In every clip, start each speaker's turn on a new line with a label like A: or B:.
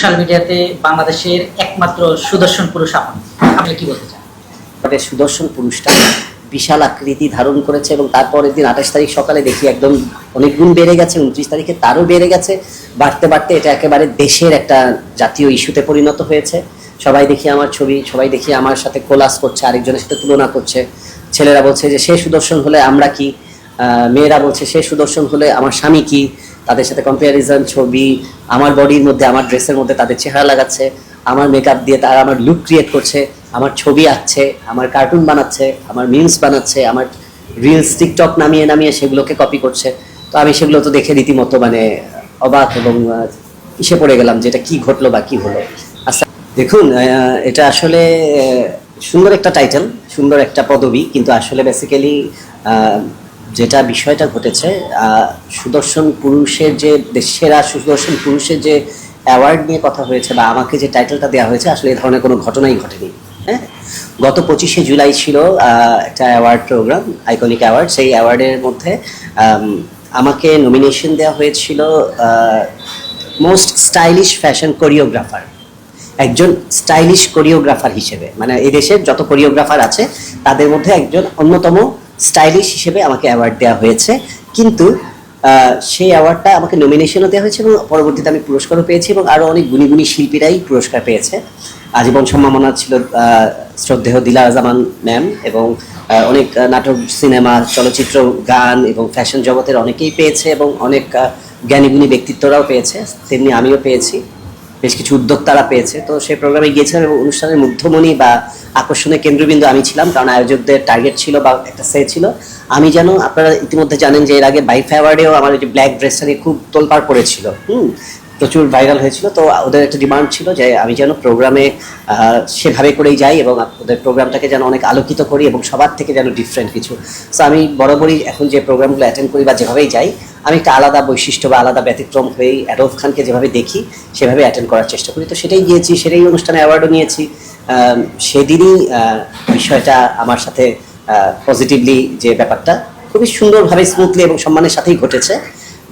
A: Social মিডিয়াতে বাংলাদেশের একমাত্র সুদর্শন পুরুষ আপনি। আপনি কি বলতে চান?
B: তবে সুদর্শন পুরুষটা বিশাল আকৃতি ধারণ করেছে এবং তারপরের দিন আঠাশ তারিখ সকালে দেখি একদম অনেক গুণ বেড়ে গেছে, উনত্রিশ তারিখে তারও বেড়ে গেছে। বাড়তে বাড়তে এটা একেবারে দেশের একটা জাতীয় ইস্যুতে পরিণত হয়েছে। সবাই দেখি আমার ছবি, সবাই দেখি আমার সাথে কোলাস করছে, আরেকজনের সাথে তুলনা করছে। ছেলেরা বলছে যে সে সুদর্শন হলে আমরা কি মেয়েরা বলছে, সে সুদর্শন হলে আমার স্বামী কি? তাদের সাথে কম্পারিজন ছবি, আমার বডির মধ্যে, আমার ড্রেসের মধ্যে তাদের চেহারা লাগাচ্ছে, আমার মেকআপ দিয়ে তারা আমার লুক ক্রিয়েট করছে, আমার ছবি আঁকছে, আমার কার্টুন বানাচ্ছে, আমার মিমস বানাচ্ছে, আমার রিলস টিকটক নামিয়ে নামিয়ে সেগুলোকে কপি করছে। তো আমি সেগুলো তো দেখে রীতিমতো মানে অবাক এবং ইসে পড়ে গেলাম যে এটা কি ঘটলো বা কি হলো। আচ্ছা দেখুন এটা আসলে সুন্দর একটা টাইটেল সুন্দর একটা পদবি, কিন্তু আসলে বেসিক্যালি যেটা বিষয়টা ঘটেছে সুদর্শন পুরুষের যে সেরা সুদর্শন পুরুষের যে অ্যাওয়ার্ড নিয়ে কথা হয়েছে বা আমাকে যে টাইটেলটা দেওয়া হয়েছে, আসলে এ ধরনের কোনো ঘটনাই ঘটেনি হ্যাঁ? গত পঁচিশে জুলাই ছিল একটা অ্যাওয়ার্ড প্রোগ্রাম আইকনিক অ্যাওয়ার্ড সেই অ্যাওয়ার্ডের মধ্যে আমাকে নমিনেশন দেওয়া হয়েছিল মোস্ট স্টাইলিশ ফ্যাশন কোরিওগ্রাফার একজন স্টাইলিশ কোরিওগ্রাফার হিসেবে। মানে এই দেশের যত কোরিওগ্রাফার আছে, তাদের মধ্যে একজন অন্যতম স্টাইলিশ হিসেবে আমাকে অ্যাওয়ার্ড দেওয়া হয়েছে। কিন্তু সেই অ্যাওয়ার্ডটা আমাকে নমিনেশনও দেওয়া হয়েছে এবং পরবর্তীতে আমি পুরস্কারও পেয়েছি এবং আরও অনেক গুণী গুণী শিল্পীরাই পুরস্কার পেয়েছে। আজীবন সম্মাননা ছিল শ্রদ্ধেয় দিলা জামান ম্যাম এবং অনেক নাটক, সিনেমা, চলচ্চিত্র, গান এবং ফ্যাশন জগতের অনেকেই পেয়েছে এবং অনেক জ্ঞানীগুণী ব্যক্তিত্বরাও পেয়েছে। তেমনি আমিও পেয়েছি। বেশ কিছু উদ্যোক্তারা পেয়েছে। তো সেই প্রোগ্রামে গিয়েছিলাম এবং অনুষ্ঠানের মধ্যমণি বা আকর্ষণের কেন্দ্রবিন্দু আমি ছিলাম, কারণ আয়োজকদের টার্গেট ছিল বা একটা সে ছিল। আমি যেন আপনারা ইতিমধ্যে জানেন যে এর আগে বাইফ অ্যাওয়ার্ডেও আমার যে ব্ল্যাক ড্রেসটা নিয়ে খুব তোলপাড় পড়েছিল। হুম, প্রচুর ভাইরাল হয়েছিল। তো ওদের একটা ডিমান্ড ছিল যে আমি যেন প্রোগ্রামে সেভাবে করেই যাই এবং ওদের প্রোগ্রামটাকে যেন অনেক আলোকিত করি এবং সবার থেকে যেন ডিফারেন্ট কিছু। সো আমি বরাবরই এখন যে প্রোগ্রামগুলো অ্যাটেন্ড করি বা যেভাবেই যাই আমি একটা আলাদা বৈশিষ্ট্য বা আলাদা ব্যতিক্রম হয়েই অ্যাডলফ খানকে যেভাবে দেখি, সেভাবে অ্যাটেন্ড করার চেষ্টা করি। তো সেটাই গিয়েছি, সেটাই অনুষ্ঠানে অ্যাওয়ার্ডও নিয়েছি। সেদিনই বিষয়টা আমার সাথে পজিটিভলি যে ব্যাপারটা খুবই সুন্দরভাবে স্মুথলি এবং সম্মানের সাথেই ঘটেছে।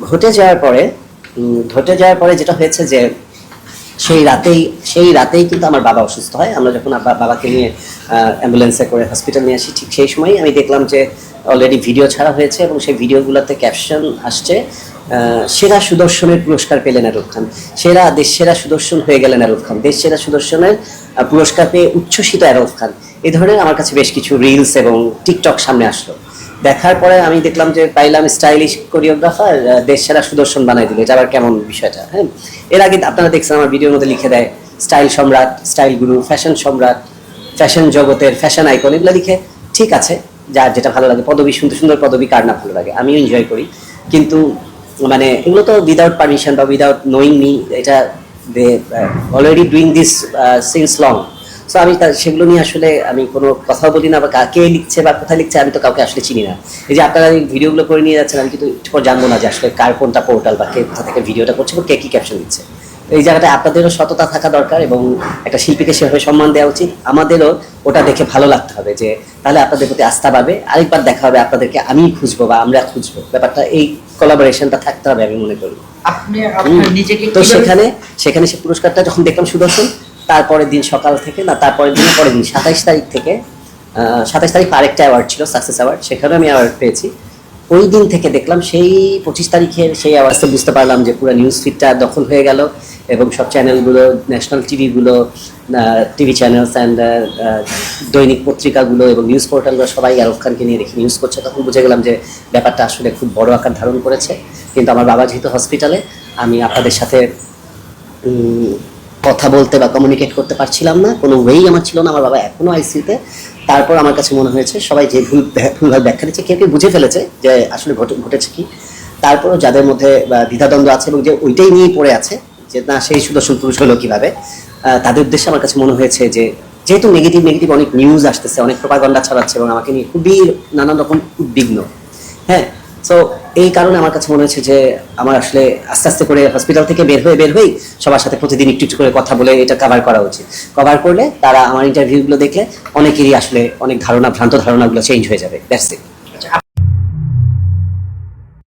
B: ঘটে যাওয়ার পরে ঘটে যাওয়ার পরে যেটা হয়েছে যে, সেই রাতেই সেই রাতেই কিন্তু আমার বাবা অসুস্থ হয়। আমরা যখন বাবাকে নিয়ে অ্যাম্বুলেন্সে করে হসপিটাল নিয়ে আসি, ঠিক সেই সময়ই আমি দেখলাম যে অলরেডি ভিডিও ছাড়া হয়েছে এবং সেই ভিডিওগুলোতে ক্যাপশন আসছে সেরা সুদর্শনের পুরস্কার পেলেন আরুফ খান। সেরা দেশ, সেরা সুদর্শন হয়ে গেলেন আরুফ খান। দেশ, সেরা সুদর্শনের পুরস্কার পেয়ে উচ্ছ্বসিত আরুফ খান। এ ধরনের আমার কাছে বেশ কিছু রিলস এবং টিকটক সামনে আসলো। দেখার পরে আমি দেখলাম যে পাইলাম স্টাইলিশ কোরিওগ্রাফার দেশ, সেরা সুদর্শন বানাই দিল। এটা আবার কেমন বিষয়টা হ্যাঁ? এর আগে আপনারা দেখছেন, আমার ভিডিওর মধ্যে লিখে দেয় স্টাইল সম্রাট স্টাইল গুরু ফ্যাশন সম্রাট ফ্যাশন জগতের ফ্যাশন আইকন এগুলো লিখে, ঠিক আছে যার যেটা ভালো লাগে, পদবী, সুন্দর সুন্দর পদবী, কার না ভালো লাগে, আমিও এনজয় করি। কিন্তু মানে এগুলো তো উইদাউট পারমিশন বা উইদাউট নোয়িং মি এটা they already doing this since long so আমি সেগুলো নিয়ে আসলে আমি কোনো কথা বলি না বা কা- কে লিখছে বা কোথায় লিখছে, আমি তো কাউকে আসলে চিনি না। এই যে আপনারা ভিডিওগুলো করে নিয়ে যাচ্ছেন, আমি কিন্তু জানব না যে আসলে কার কোনটা পোর্টাল বা কে কোথা থেকে ভিডিওটা করছে বা কে কি ক্যাপশন দিচ্ছে। এই জায়গাটা আপনাদেরও সততা থাকা দরকার এবং একটা শিল্পীকে সেভাবে সম্মান দেওয়া উচিত। আমাদেরও ওটা দেখে ভালো লাগতে হবে যে তাহলে আপনাদের প্রতি আস্থা পাবে আরেকবার দেখা হবে আপনাদেরকে আমি খুঁজবো বা আমরা খুঁজবো। ব্যাপারটা এই কোলাবোরেশনটা থাকতে হবে আমি মনে করি। তো সেখানে সেখানে সে পুরস্কারটা যখন দেখলাম সুদর্শন তারপরের দিন সকাল থেকে না তারপরের দিন পরের দিন সাতাইশ তারিখ থেকে সাতাইশ তারিখ আরেকটা অ্যাওয়ার্ড ছিল সাকসেস অ্যাওয়ার্ড সেখানে আমি অ্যাওয়ার্ড পেয়েছি। ওই দিন থেকে দেখলাম সেই পঁচিশ তারিখের সেই অ্যাওয়ার্ডসে বুঝতে পারলাম যে পুরো নিউজ ফিডটা দখল হয়ে গেল এবং সব চ্যানেলগুলো ন্যাশনাল টিভিগুলো টিভি চ্যানেলস অ্যান্ড দৈনিক পত্রিকাগুলো এবং নিউজ পোর্টালগুলো সবাই আরব খানকে নিয়ে দেখে নিউজ করছে। তখন বুঝে গেলাম যে ব্যাপারটা আসলে খুব বড় আকার ধারণ করেছে। কিন্তু আমার বাবা যেহেতু হসপিটালে আমি আপনাদের সাথে কথা বলতে বা কমিউনিকেট করতে পারছিলাম না। কোনো ওয়েই আমার ছিল না। আমার বাবা এখনও আইসিউতে তারপর আমার কাছে মনে হয়েছে, সবাই যে ভুল ভুলভাল ব্যাখ্যা দিচ্ছে কেউ কেউ বুঝে ফেলেছে যে আসলে ঘটে- ঘটেছে কি? তারপরও যাদের মধ্যে দ্বিধাদ্বন্দ্ব আছে এবং যে ওইটাই নিয়ে পড়ে আছে, যে না, সেই সুদর্শন পুরুষ হলো কীভাবে তাদের উদ্দেশ্যে আমার কাছে মনে হয়েছে যে যেহেতু নেগেটিভ নেগেটিভ অনেক নিউজ আসতেছে, অনেক প্রপাগন্ডা ছড়াচ্ছে এবং আমাকে নিয়ে খুবই নানান রকম উদ্বিগ্ন। হ্যাঁ সো এই কারণে আমার কাছে মনে হচ্ছে যে আমার আসলে আস্তে আস্তে করে হসপিটাল থেকে বের হয়ে, বের হয়েই সবার সাথে প্রতিদিন একটু একটু করে কথা বলে এটা কভার করা উচিত। কভার করলে তারা আমার ইন্টারভিউগুলো দেখলে অনেকেরই আসলে অনেক ধারণা, ভ্রান্ত ধারণাগুলো চেঞ্জ হয়ে যাবে। That's it